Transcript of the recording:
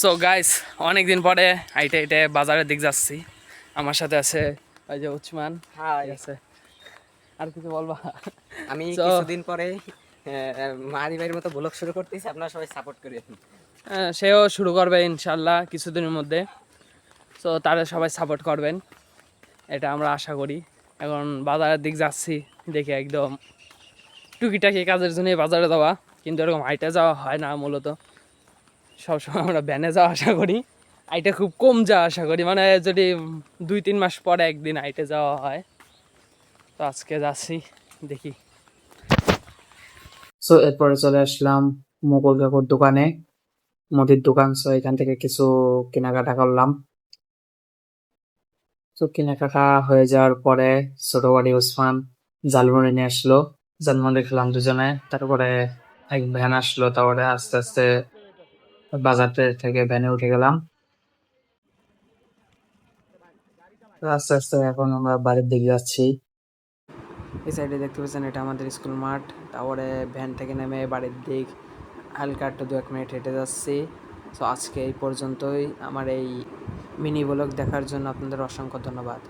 So guys অনেক দিন পরে হাইটে হাইটে বাজারের দিক যাচ্ছি। আমার সাথে আছে ওই যে উচ্চমান হাই আছে? আর কিছু বলবা? আমি কিছুদিন পরে মারি বাড়ির মতো ব্লগ শুরু করতেছি আপনারা সবাই সাপোর্ট করি সেও শুরু করবে ইনশাল্লাহ কিছুদিনের মধ্যে। সো তারা সবাই সাপোর্ট করবেন। এটা আমরা আশা করি। এখন বাজারের দিক যাচ্ছি দেখে একদম টুকিটাকি কাজের জন্য বাজারে যাওয়া। কিন্তু এরকম হাইটে যাওয়া হয় না মূলত। সবসময় আমরা ভ্যানে যাওয়া আশা করি। হাইটে খুব কম যাওয়া আশা করি মানে যদি দুই, তিন মাস পরে একদিন আইটে যাওয়া হয়। তো আজকে যাচ্ছি, দেখি। সো এরপরে চলে আসলাম মুকুল কাকুর দোকানে। মুদির দোকান সো এখান থেকে কিছু কেনাকাটা করলাম। তো কেনাকাটা হয়ে যাওয়ার পরে ছোট বাড়ি ওসমান জালমুড়ি নিয়ে আসলো। জালমুড়ি খেলাম দুজনে, তারপরে এক ভ্যান আসলো, তারপরে আস্তে আস্তে বাজার থেকে ভ্যানে উঠে গেলাম। আস্তে আস্তে এখন আমরা বাড়ির দিকে যাচ্ছি। এই সাইডে দেখতে পাচ্ছেন, এটা আমাদের স্কুল মাঠ। তারপরে ভ্যান থেকে নেমে বাড়ির দিক। হালকা একটু দু এক মিনিট হেঁটে যাচ্ছি। সো আজকে এই পর্যন্তই। আমার এই মিনি ব্লগ দেখার জন্য আপনাদের অসংখ্য ধন্যবাদ।